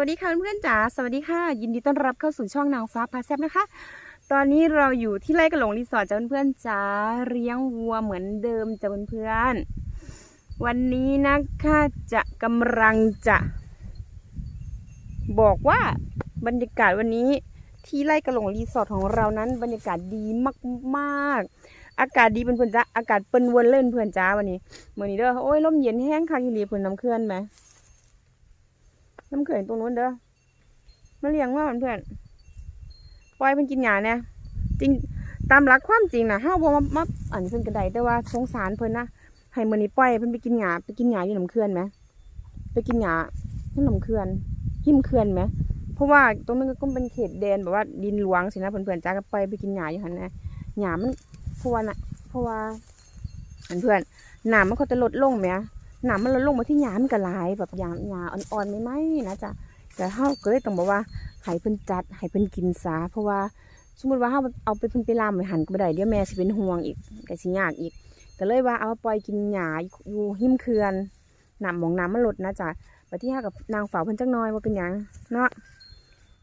วัสดีค่ะเพื่อนจ๋าสวัสดีค่ะ ยินดีต้อนรับเข้าสู่ช่องนางฟ้าพาแซบนะคะ ตอนนี้เราอยู่ที่ไร่กระหลงรีสอร์ทจ้าเพื่อนจ๋าเลี้ยงวัวเหมือนเดิมจ้าเพื่อนวันนี้นะคะจะกำลังจะ บอกว่าบรรยากาศวันนี้ที่ไร่กระหลงรีสอร์ทของเรานั้น บรรยากาศดีมากๆ อากาศดีเพื่อนๆจ้าอากาศเปิ้นวนเล่นเพื่อนจ้าวันนี้เมื่อนี้เด้อโอ้ยลมเย็นแห้งคักอีหลีเพื่อนน้ำเคลื่อนไหม น้ำเขื่อนตรงนู้นเด้อมาเลี้ยงว่าเพื่อนปล่อยเพิ่นกินหญ้าเนี่ยจริงตามหลักความจริงนะเฮาบ่มามาอันเพิ่นก็ไดแต่ว่าสงสารเพิ่นนะให้มื้อนี้ปล่อยเพิ่นไปกินหญ้าไปกินหญ้าอยู่น้ำเขื่อนไหมไปกินหญ้าที่น้ำเขื่อนหิมเขื่อนไหมเพราะว่าตรงนั้นก็เป็นเขตแดนแบบว่าดินหลวงสินะเพื่อนๆจ้าก็ปล่อยไปกินหญ้าอยู่หันนะหญ้ามันเพราะว่าเพราะว่าอันเพื่อนน้ำมันก็จะลดลงไหม หนามมันลดลงมาที่หยามนก็หลายแบบหยามหยาอ่อนๆไม่ไหมนะจ๊ะแต่เฮาก็เลยต้องบอกว่าให้เพิ่นจัดให้เพิ่นกินซะเพราะว่าสมมติว่าเฮาเอาไปเพิ่นไปลามไปหันก็บ่ได้เดี๋ยวแม่สิเป็นห่วงอีกก็สิยากอีกก็เลยว่าเอาปล่อยกินหญ้าอยู่หิมเขื่อนน้ำหมองน้ำมันลดนะจ๊ะบัดที่เฮากับนางเฝ้าเพิ่นจักน่อยบ่เป็นหยังเนาะ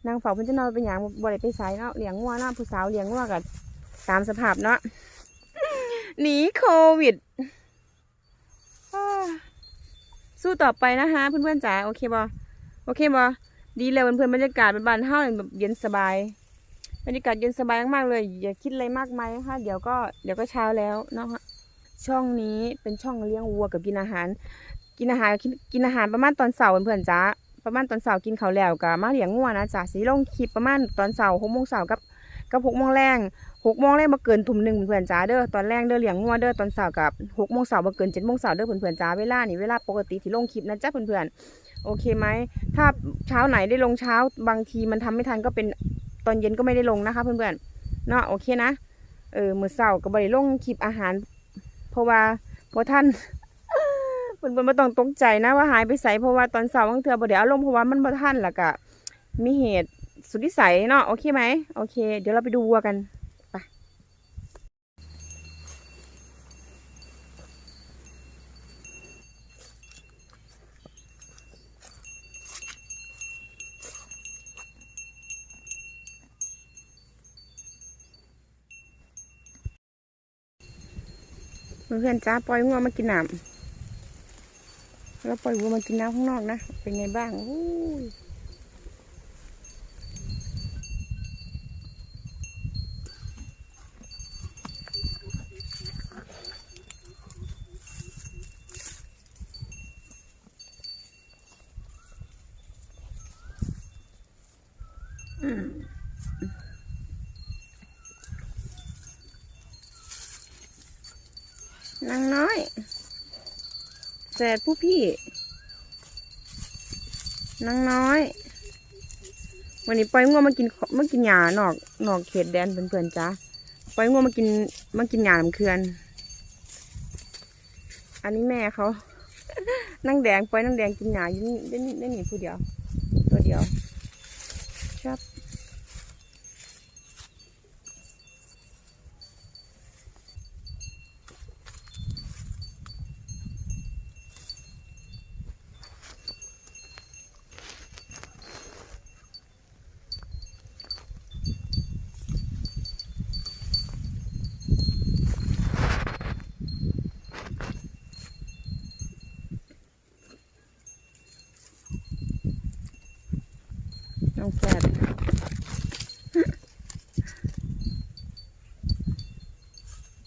นางเฝ้าเพิ่นจักน่อยเป็นหยังบ่ได้ไปไสเนาะเลี้ยงวัวเนาะผู้สาวเลี้ยงวัวก็ตามสภาพเนาะหนีโควิด สู้ต่อไปนะคะเพื่อนๆจ๋าโอเคบอโอเคบอดีเลยเพื่อนๆบรรยากาศเป็นบ้านเฮาแบบเย็นสบายบรรยากาศเย็นสบายมากๆเลย อย่าคิดอะไรมากมายนะคะเดี๋ยวก็เดี๋ยวก็เช้าแล้วเนาะช่องนี้เป็นช่องเลี้ยงวัวกับกินอาหาร กินอาหารกินอาหารประมาณตอนเสาร์เพื่อนๆจ๋าประมาณตอนเสาร์กินข้าวแล้วกับมาเลี้ยงวัวนะจ๋าสีลงคลิปประมาณตอนเสาร์หกโมงเสาร์กับกับหกโมงแรง หกโมงแรกมาเกินทุ่มหนึ่งเพื่อนจ้าเด้อตอนแรกเด้อเลี้ยงงัวเด้อตอนเสาร์กับหกโมงเสาร์มาเกินเจ็ดโมงเสาร์เด้อเพื่อนๆจ้าเวลานี่เวลาปกติที่ลงคลิปนะจ๊ะเพื่อนๆโอเคไหมถ้าเช้าไหนได้ลงเช้าบางทีมันทำไม่ทันก็เป็นตอนเย็นก็ไม่ได้ลงนะคะเพื่อนๆเนาะโอเคนะเออมือเสาร์ก็บ่ได้ลงคลิปอาหาร เพราะว่าเพราะท่านเพื่อนๆไม่ต้องตกใจนะว่าหายไปใส่เพราะว่าตอนเสาร์บางเทื่อบ่ได้เอาลงเพราะว่ามันบ่ทันล่ะก็มีเหตุสุดวิสัยเนาะโอเคไหมโอเค เดี๋ยวเราไปดูวัวกัน เพื่อนๆจ้าปล่อยงัวมากินน้ำแล้วปล่อยวัวมากินน้ำข้างนอกนะ เป็นไงบ้างอู้ยอืม นางน้อยแสดผู้พี่นางน้อย วันนี้ปล่อยงัวมากินมากินหญ้านอกนอกเขตแดนเพื่อนๆจ้าปล่อยงัวมากินมากินหญ้าลำเคือน อันนี้แม่เขานั่งแดงปล่อยนั่งแดงกินหญ้ายู่นี่ได้นี่ได้นี่ผู้เดียว น้องแฟด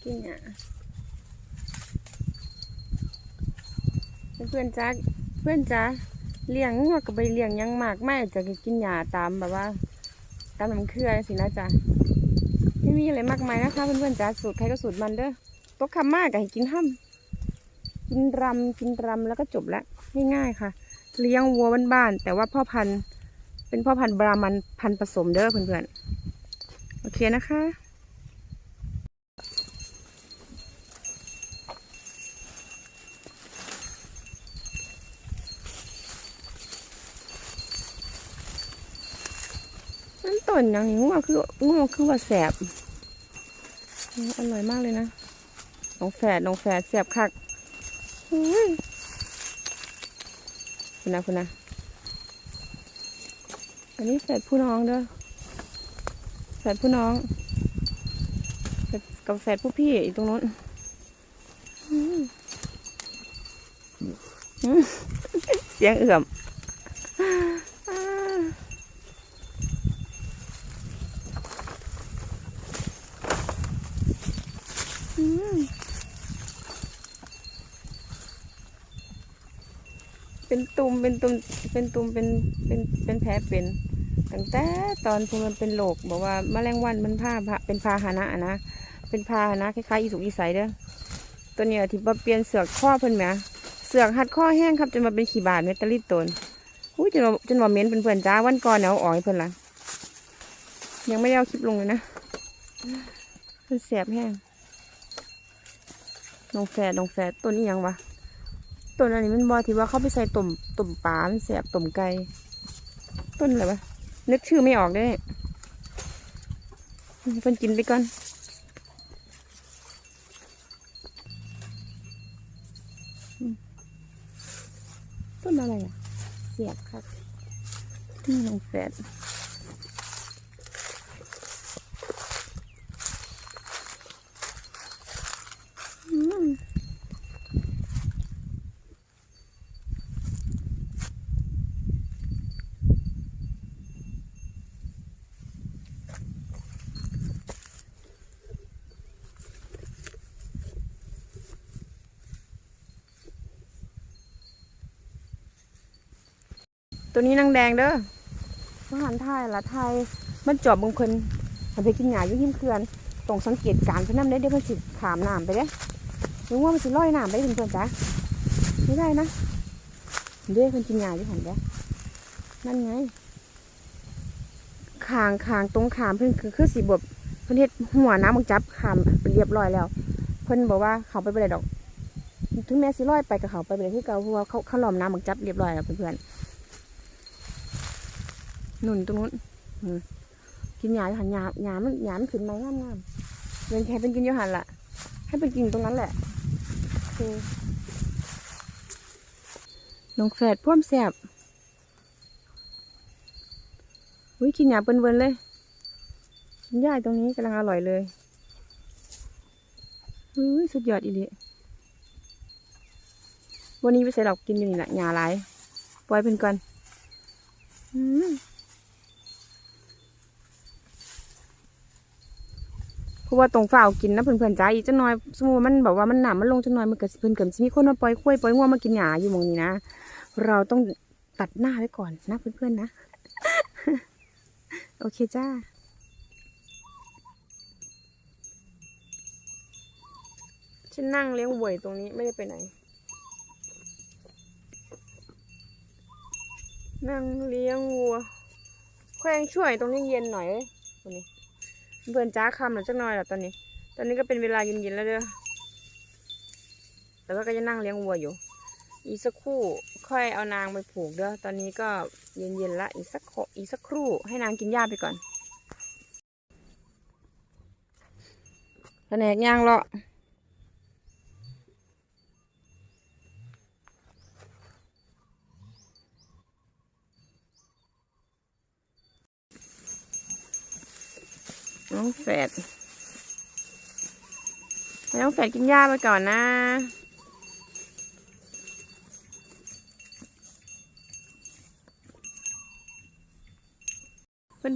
กินอะเพื่อนจ้าเพื่อนจ้าเลี้ยงงัวกับไปเลี้ยงยังมากไม่จะกินหญ้าตามแบบว่า ตามน้ำเครือสินะจ๊ะไม่มีอะไรมากมายนะคะเพื่อนๆจ้าสูตรใครก็สูตรมันเด้อตกคำมากกับให้กินห้ำกินรำกินรำแล้วก็จบละง่ายๆค่ะ เลี้ยงวัวบ้านๆแต่ว่าพ่อพันธุ์ เป็นพ่อพันธุ์บรามันพันธุ์ผสมเด้อเพื่อนๆ โอเคนะคะ นั่นต้นอย่างนี้งัวคืองัวคือว่าแสบ อร่อยมากเลยนะน้องแฝดน้องแฝดแสบคักคุณนะคุณนะ อันนี้แฝดผู้น้องเด้อแฝดผู้น้องกับแฝดผู้พี่อีกตรงนู้นเสียงเอื่อมอืม เป็นตุ่มเป็นตุ่มเป็นตุ่มเป็นเป็นเป็นแผลเป็นตั้งแต่ตอนพวกมันเป็นโรคบอกว่าแมลงวันมันพาพาเป็นพาหนะอะนะ เป็นพาหนะคล้ายๆอีสุกอีใสเด้อตัวเนี้ยที่ว่าเปลี่ยนเสือกข้อเพิ่นแหมเสือกหัดข้อแห้งครับจนมาเป็นขี้บาดเมตาลิตตนอุ้ยจนว่าจนว่าเม็นเป็นเพื่อนจ้าวันก่อนเนี่ยเอาอ๋อยเพิ่นละยังไม่ได้เอาคลิปลงเลยนะเพิ่นแสบแห้งน้องแฝดน้องแฝดต้นนี้ยังวะ ต้นอันนี้มันบอที่ว่าเขาไปใส่ต้มต้มปลามันแสบต้มไก่ต้นอะไรวะนึกชื่อไม่ออกได้เพิ่นกินไปก่อนต้นอะไรอะเสียบครับนี่น้องแฟดอืม ตัวนี้นางแดงเด้อทหารไทยละไทยมันจอบบางคนมันไปกินหญ้าอยู่หิมเขื่อนต้องสังเกตการเพราะน้ำได้เดี๋ยวมันสิขามน้ำไปเด้หรือว่ามันสิลอยน้ำไปถึงเพื่อนจ้ะไม่ได้นะเด้เพิ่นกินหญ้าอยู่หันเด้นั่นไงคางคางตรงขามเพิ่นคือคือสีบบเพิ่นเฮ็ดหัวน้ำมันจับขามเรียบร้อยแล้ว เพิ่นบอกว่าเขาไปบ่ได้ดอก ถึงแม้สิลอยไปกับเขาไปบ่ได้ที่เก่าเพราะว่าเขาเขาล้อมน้ำมันจับเรียบร้อยแล้วเพื่อนๆ หนุนตรงนู้นกินหญ้าอยู่หันหญ้าหญ้ามันหญ้ามันขึ้นมางามงามเดินแค่เป็นกินอยหันละให้เป็นกินตรงนั้นแหละโอน้องแฝดพ่วมแสบอุ้ยกินหญ้าเปิ้นเวินเลยกินหญ้าตรงนี้กำลังอร่อยเลยอุ้ยสุดยอดอีหลีวันนี้ไปใส่ดอกกินอยู่นี่แหละหญ้าหลายปล่อยเพิ่นก่อนอืม เพราะว่าตรงฝ้าวกินนะเพื่อนๆจ้าอีกจังน้อยสมมติว่ามันแบบว่ามันหนามันลงจังน้อยมันเก็สิเพิ่นเกิดมีคนมาปล่อยคุ้ยปล่อยงัวมากินหญ้าอยู่มองนี้นะเราต้องตัดหน้าไว้ก่อนนะเพื่อนๆนะ โอเคจ้าฉันนั่งเลี้ยงวัวอยตรงนี้ไม่ได้ไปไหน นั่งเลี้ยงวัวแขวงช่วยตรงนี้เย็นหน่อยเว้ยตรงนี้ เพื่อนจ้าคำหรือจักหน่อยแล้วตอนนี้ ตอนนี้ก็เป็นเวลาเย็นๆแล้วเด้อแต่ว่าก็จะนั่งเลี้ยงวัวอยู่ อีกสักครู่ค่อยเอานางไปผูกเด้อตอนนี้ก็เย็นๆละอีกสักออีกสักครู่ให้นางกินหญ้าไปก่อนแผนกย่างเลาะ น้องแฝดให้น้องแฝดกินหญ้าไปก่อนนะ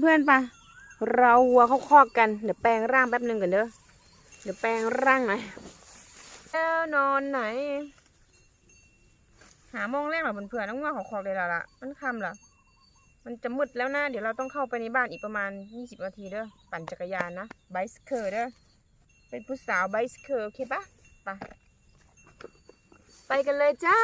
เพื่อนๆปะเราวัวเข้าคอกกัน เดี๋ยวแปลงร่างแป๊บหนึ่งก่อนเด้อ เดี๋ยวแปลงร่างหน่อยแล้วนอนไหน หามองแรกเหรอเพื่อนๆต้องว่าของคอกเลยล้วล่ะ มันคำเหรอ มันจะมืดแล้วนะเดี๋ยวเราต้องเข้าไปในบ้านอีกประมาณ 20 นาทีเด้อปั่นจักรยานนะไบส์เคิร์เด้อเป็นผู้สาวไบส์เคิร์โอเคปะไปไปกันเลยจ้า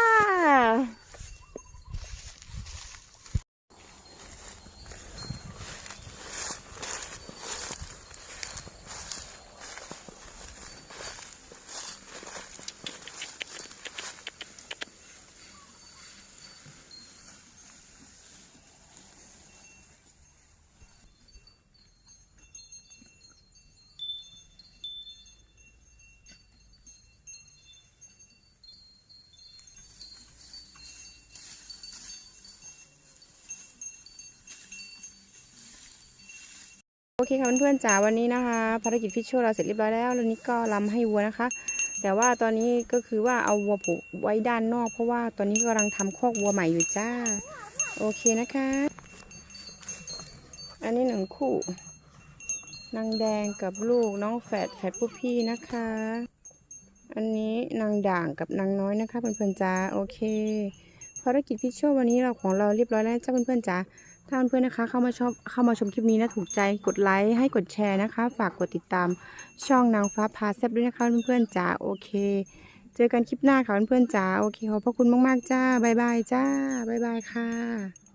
เคค่ะเพื่อนๆจ๋าวันนี้นะคะภารกิจฟิชโชเราเสร็จเรียบร้อยแล้วแล้วนี้ก็ลำให้วัวนะคะ แต่ว่าตอนนี้ก็คือว่าเอาวัวผูกไว้ด้านนอกเพราะว่าตอนนี้กำลังทำคอกวัวใหม่อยู่จ้า โอเคนะคะ อันนี้หนึ่งคู่นางแดงกับลูกน้องแฝดแฝดผู้พี่นะคะ อันนี้นางด่างกับนางน้อยนะคะเพื่อนๆจ้าโอเค ภารกิจฟิชโชวันนี้เราของเราเรียบร้อยแล้วจ้าเพื่อนๆจ้า ถ้าเพื่อนๆนะคะเข้ามาชอบเข้ามาชมคลิปนี้นะถูกใจกดไลค์ให้กดแชร์นะคะ ฝากกดติดตามช่องนางฟ้าพาแซบด้วยนะคะเพื่อนๆจ้าโอเค เจอกันคลิปหน้าค่ะเพื่อนๆจ้าโอเคขอบพระคุณมากๆจ้าบายบายจ้าบายบายค่ะ